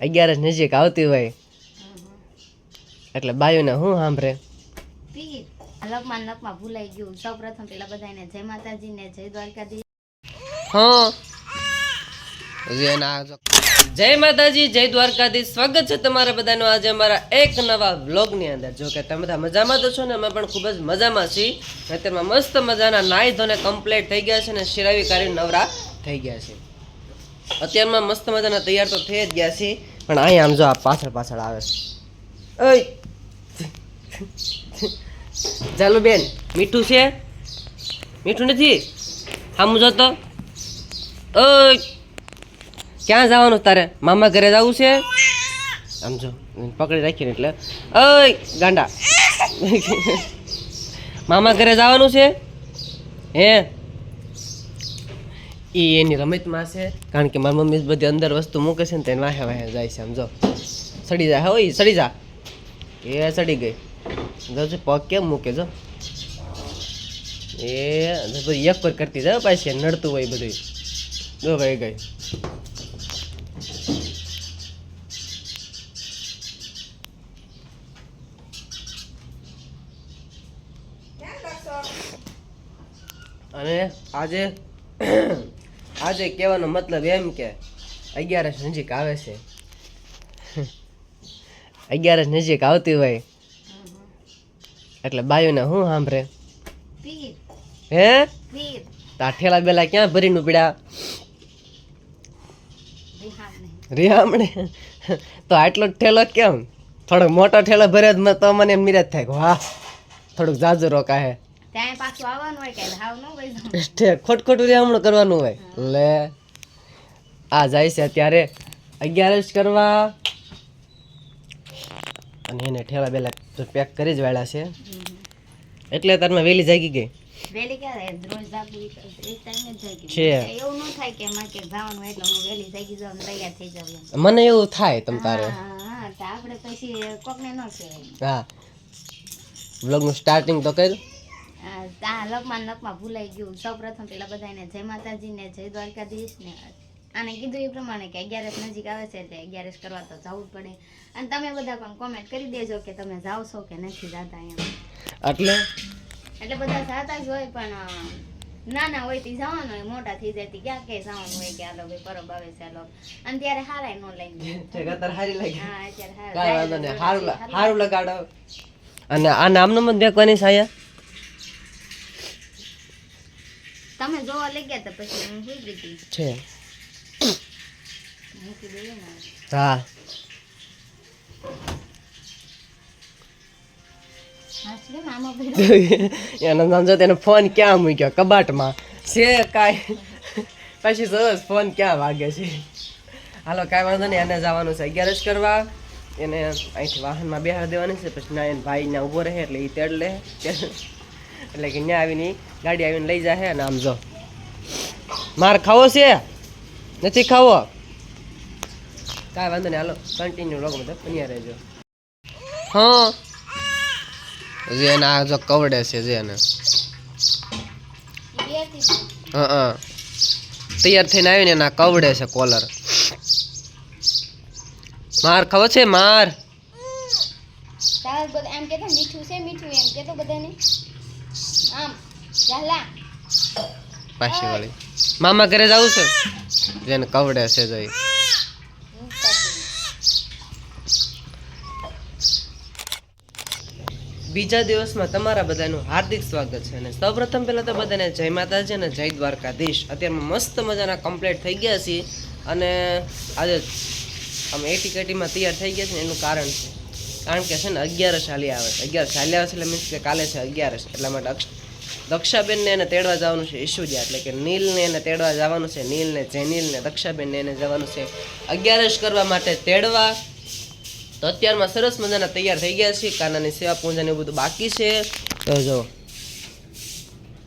અગિયારસ નજીક આવતી હોય. એટલે બાયુને શું સાંભળે? લગમાં લગમાં ભૂલાઈ ગયું. સૌ પ્રથમ પેલા બધાને જય માતાજી ને જય દ્વારકાજી હા. જો- જય માતાજી જય દ્વારકાધીશ. સ્વાગત છે તમારા બધાનો આજે અમારા એક નવા વ્લોગની અંદર. જો કે તમે બધા મજામાં તો છો ને? અમે પણ ખૂબ જ મજામાં છીએ. અત્યારમાં મસ્ત મજાના નાહી ધોને કમ્પ્લીટ થઈ ગયા છે ને શિરાવી કાર્ય નવરા થઈ ગયા છે. અત્યારમાં મસ્ત મજાના તૈયાર તો થઈ જ ગયા છે. પણ અહીંયા આમ જો આ પાછળ પાછળ આવે છે. ચાલો બેન, મીઠું છે? મીઠું નથી? આમ જો તો. ક્યાં જવાનું તારે? મામા ઘરે જવું છે? આમ જો પકડી રાખીને એટલે. ઓય! ગાંડા. મામા ઘરે જવાનું છે? હે? એ એની રમતમાં છે, કારણ કે મારી મમ્મી બધી અંદર વસ્તુ મૂકે છે ને તેને વાહે વાહે જાય છે આમ જો. સડી જાય હોય સડી જા. એ સડી ગઈ. જો પગ કેમ મૂકે, જો. એ બધું એક પર કરતી જાય પાછી, નડતું હોય બધું. જો ભાઈ ગઈ. અને આજે આજે કહેવાનો મતલબ એમ કે અગિયારસ નજીક આવે છે. અગિયારસ નજીક આવતી હોય. એટલે બાયુને શું સાંભળે? હે? તા ઠેલા બેલા ક્યાં ભરીનું પીડા રિહામણે? તો આટલો ઠેલો કેમ? થોડોક મોટો ઠેલો ભર્યો તો મને એમ નિરાશ થાય કે વાહ થોડુંક જાજુ રોકાય ત્યાં પાછું આવવાનું હોય કે ભાવ નો. ઠે- ખોટ ખોટું રિયામણું કરવાનું હોય. લે. આ જાય છે અત્યારે અગિયારસ કરવા. અને એને ઠેલા બેલા પેક કરી જ વાળા છે. એટલે તારમાં વહેલી જાગી ગઈ. વહેલી ક્યારે? રોજ જાગવું એ ટાઈમે જ જાગી છે. એવું ન થાય કે મારે જવાનું એટલે હું વહેલી જાગી જાઉં તૈયાર થઈ જાઉં મને એવું થાય તમ તારે. હા આપણે પછી કોકને ન કહેવાય. હા. બ્લોગનું સ્ટાર્ટિંગ તો કર્યું. આ આ લપમાં ભૂલાઈ ગયું. સૌ પ્રથમ પેલા બધાને જય માતાજી ને જય દ્વારકાધીશ ને અને કીધું એ પ્રમાણે કે અગિયારસ નજીક આવે છે એટલે અગિયારસ કરવા તો જવું જ પડે. અને તમે બધા પણ કોમેન્ટ કરી દેજો કે તમે જાઓ છો કે નથી જાતા એમ. એટલે? એટલે બધા જાતા જ હોય પણ નાના હોય તે જવાનું હોય મોટા થઈ જાય તે ક્યાં ક્યાંય જવાનું હોય કે આલો ભાઈ પરબ આવે છે હાલો અને ત્યારે હારાય નો લઈને અત્યારે હારી લાગી. હા અત્યારે હારું. લગાડો. અને આ નામનો મત દેખવાની સાયા તમે જોવા લઈ ગયા તો પછી હું સુઈ ગઈ છે. હા. એનો જો ફોન ક્યાં મૂક્યો? કબાટમાં. છે કાંઈ. પછી સરસ ફોન ક્યાં વાગે છે? હાલો કાંઈ વાંધો નહીં એને જવાનું છે અગિયારસ કરવા. એને અહીંથી વાહનમાં બેહાર દેવાની છે પછી ના એને ભાઈ ને ઊભો રહે એટલે એ તેડ લે. એટલે કે ત્યાં આવીને ગાડી આવીને લઈ જાય અને આમ જો. માર ખાવો છે? નથી ખાવો? કાંઈ વાંધો નહીં, હાલો કન્ટિન્યુ લોકો બધા બન્યા રહેજો. હા. હજી એને આ જો કવડે છે જે એને. હા હા. તૈયાર થઈને આવીને એના કવડે છે કોલર. માર ખબર છે? માર. એમ કે મીઠું છે, મીઠું એમ કેતો બધાને. આમ પાછી વળી. મામા ઘરે જવું છે? જેને કવડે છે જોઈ. બીજા દિવસમાં તમારા બધાનું હાર્દિક સ્વાગત છે અને સૌપ્રથમ પહેલાં તો બધાને જય માતાજી અને જય દ્વારકાધીશ. અત્યારમાં મસ્ત મજાના કમ્પ્લીટ થઈ ગયા છીએ અને આજે આમ એટી કેટીમાં તૈયાર થઈ ગયા છે એનું કારણ છે. કારણ કે છે ને અગિયારસ હાલી આવે છે. અગિયાર હાલી આવે છે એટલે મીન્સ કે કાલે છે અગિયારસ એટલા માટે દક્ષાબેનને એને તેડવા જવાનું છે ઈશુજા. એટલે કે નીલને એને તેડવા જવાનું છે. નીલને, જેનીલને, દક્ષાબેનને એને જવાનું છે. અગિયારસ કરવા માટે તેડવા. તો અત્યારમાં સરસ મજાના તૈયાર થઈ ગયા છે કાનાની સેવા પૂજા ને એવું બધું બાકી છે. તો જો,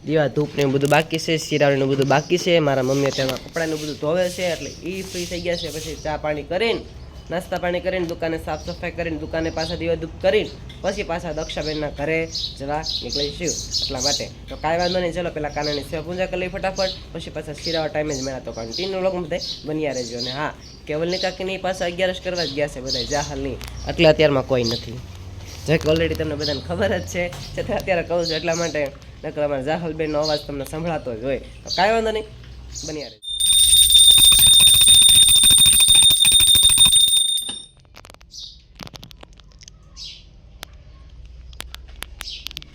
દીવા ધૂપને બધું બાકી છે. શિરાળીનું બધું બાકી છે. મારા મમ્મીએ તેમાં કપડાનું બધું ધોવે છે. એટલે એ ફ્રી થઈ ગયા છે. પછી ચા પાણી કરીને નાસ્તા પાણી કરીને, દુકાને સાફ સફાઈ કરીને, દુકાને પાછા દીવાદૂપ કરીને, પછી પાછા દક્ષાબેનના ઘરે જવા નીકળીશું એટલા માટે. તો કાંઈ વાંધો નહીં, ચલો પેલા કાનાની સેવા પૂજા કરી લઈ ફટાફટ, પછી પાછા શિરાવા ટાઈમે જ મેળા તો કન્ટિન્યુ લોકો બધા બન્યા રહેજો. અને હા, કેવલની કાકીની પાછા અગિયારસ કરવા જ ગયા છે બધા જાહલની એટલે અત્યારમાં કોઈ નથી. જે કે ઓલરેડી તમને બધાને ખબર જ છે છતાં અત્યારે કહું છું એટલા માટે. નકર અમારા જાહલબેનનો અવાજ તમને સંભળાતો જ હોય. તો કાંઈ વાંધો નહીં, બન્યા રહેજો.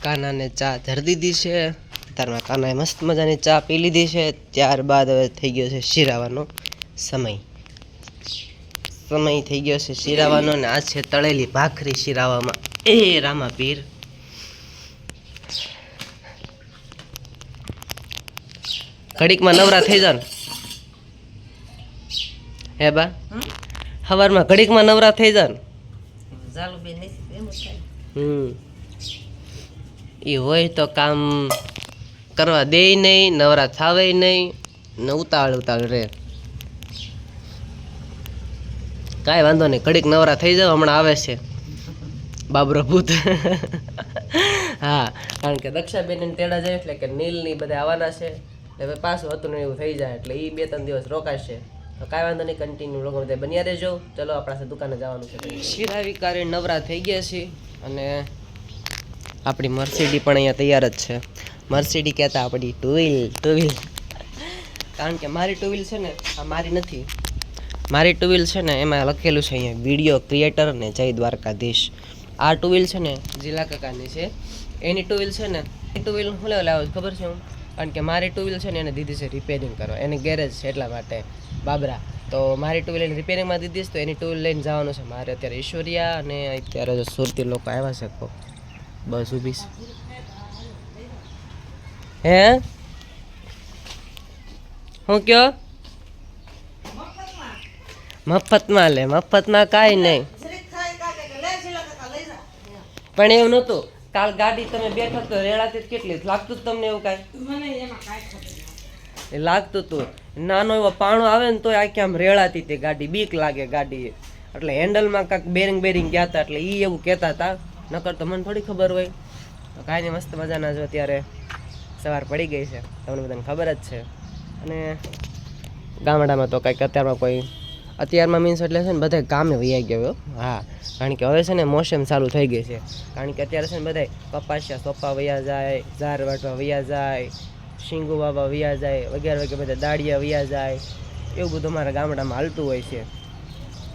કાનાને ચા ધરી દીધી છે. ત્યારમાં કાનાએ મસ્ત મજાની ચા પી લીધી છે. ત્યારબાદ હવે થઈ ગયો છે શિરાવાનો સમય. સમય થઈ ગયો છે શિરાવાનો ને આ છે તળેલી ભાખરી શિરાવામાં. એ રામા પીર. ઘડીકમાં નવરા થઈ જાવ હે બા? સવારમાં ઘડીકમાં નવરા થઈ જાવ હમ. એ હોય તો કામ કરવા દે નહીં નવરા થાવે નહીં ને ઉતાવળ ઉતાવળ રહે. કાંઈ વાંધો નહીં ઘડીક નવરા થઈ જાવ, હમણાં આવે છે. બાબરો ભૂત. હા, કારણ કે દક્ષાબેન તેડા જાય એટલે કે નીલની બધા આવવાના છે. એટલે પાછું હતું ને એવું થઈ જાય એટલે એ બે ત્રણ દિવસ રોકાશે. તો કાંઈ વાંધો નહીં કન્ટિન્યુ લોકો બધા બન્યા રહેજો. ચલો, આપણા દુકાને જવાનું છે. શિરાવિકારે નવરા થઈ ગયા છે અને આપણી મર્સિડી પણ અહીંયા તૈયાર જ છે. મર્સિડી કહેતા આપણી ટુ વ્હીલ ટુ વ્હીલ કારણ કે મારી ટુ વ્હીલ છે ને, આ મારી નથી. મારી ટુ વ્હીલ છે ને, એમાં લખેલું છે અહીંયા, વીડિયો ક્રિએટર ને જય દ્વારકાધીશ. આ ટુ વ્હીલ છે ને જિલ્લા કાકાની છે. એની ટુ વ્હીલ છે ને એ ટુ વ્હીલ હું લેવા લાવ્યો ખબર છે હું? કારણ કે મારી ટુ વ્હીલ છે ને, એને દીધી છે રિપેરિંગ કરવા. એને ગેરેજ છે એટલા માટે, બાબરા. તો મારી ટુ વ્હીલ રિપેરિંગમાં દીધી છે, તો એની ટુ વ્હીલ લઈને જવાનું છે. મારે અત્યારે ઈશ્વરિયા અને અત્યારે સુરતી લોકો આવ્યા છે બસ છે હે હું કયો મફતમાં લે મફતમાં કાંઈ નહીં પણ એવું નહોતું. કાલ ગાડી તમે બેઠો તો રેડાતી કેટલી? લાગતું જ તમને એવું કાંઈ? એ લાગતું હતું નાનો એવો પાણો આવે ને તોય આખી આમ રેડાતી તી ગાડી. બીક લાગે ગાડી એટલે હેન્ડલમાં કાંઈક બેરિંગ બેરિંગ ગયા હતા એટલે એ એવું કહેતા હતા. નકર તો મને થોડી ખબર હોય. તો કાંઈ નહીં, મસ્ત મજાના જો અત્યારે સવાર પડી ગઈ છે. તમને બધાને ખબર જ છે. અને ગામડામાં તો કંઈક અત્યારમાં કોઈ અત્યારમાં મીન્સ એટલે છે ને બધા ગામે વૈયા ગયો હા. કારણ કે હવે છે ને મોસમ ચાલુ થઈ ગઈ છે. કારણ કે અત્યારે છે ને બધા કપાસિયા સોપા વૈયા જાય, ઝાર વાટવા વૈયા જાય, શીંગુ વાવા વૈયા જાય વગેરે વગેરે બધા દાળિયા વૈયા જાય. એવું બધું અમારા ગામડામાં હાલતું હોય છે.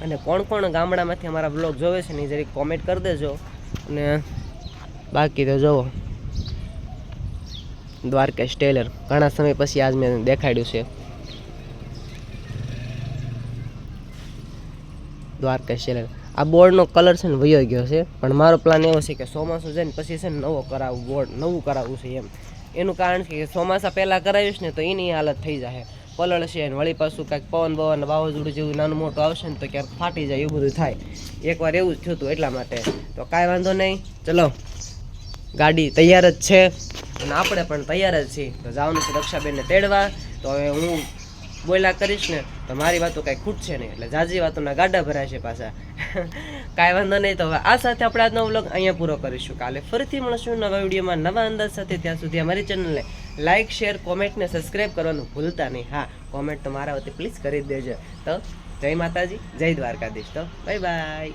અને કોણ કોણ ગામડામાંથી અમારા બ્લોગ જોવે છે ને જરીક કોમેન્ટ કરી દેજો. અને બાકી તો જુઓ દ્વારકેશ ટેલર. ઘણા સમય પછી આજ મેં દેખાડ્યું છે. દ્વારકેશ ટેલર. આ બોર્ડનો કલર છે ને વયો ગયો છે. પણ મારો પ્લાન એવો છે કે ચોમાસું જાય ને પછી છે ને નવો કરાવવું બોર્ડ નવું કરાવવું છે એમ. એનું કારણ છે કે ચોમાસા પહેલાં કરાવીશ ને તો એની હાલત થઈ જાય પલળશે અને વળી પાછું કાંઈક પવન બવન વાવાઝોડું જેવું નાનું મોટું આવશે ને તો ક્યાંક ફાટી જાય, એવું બધું થાય. એકવાર એવું જ થયું હતું એટલા માટે. તો કાંઈ વાંધો નહીં. ચલો, ગાડી તૈયાર જ છે. અને આપણે પણ તૈયાર જ છીએ. તો જવાનું છે રક્ષાબેનને તેડવા. તો હવે હું બોલ્યા કરીશ ને, તો મારી વાતો કાંઈ ખૂટશે નહીં. એટલે જાજી વાતોના ગાડા છે પાછા. કાંઈ વાંધો નહીં. તો હવે આ સાથે આપણે આજનો વ્લોગ અહીંયા પૂરો કરીશું. કાલે ફરીથી મળશું નવા વિડીયોમાં નવા અંદાજ સાથે. ત્યાં સુધી અમારી ચેનલને લાઇક શેર કોમેન્ટ ને સબસ્ક્રાઈબ કરવાનું ભૂલતા નહીં. હા કોમેન્ટ તો મારા વતી પ્લીઝ કરી દેજો. તો જય માતાજી, જય દ્વારકાધીશ. તો બાય બાય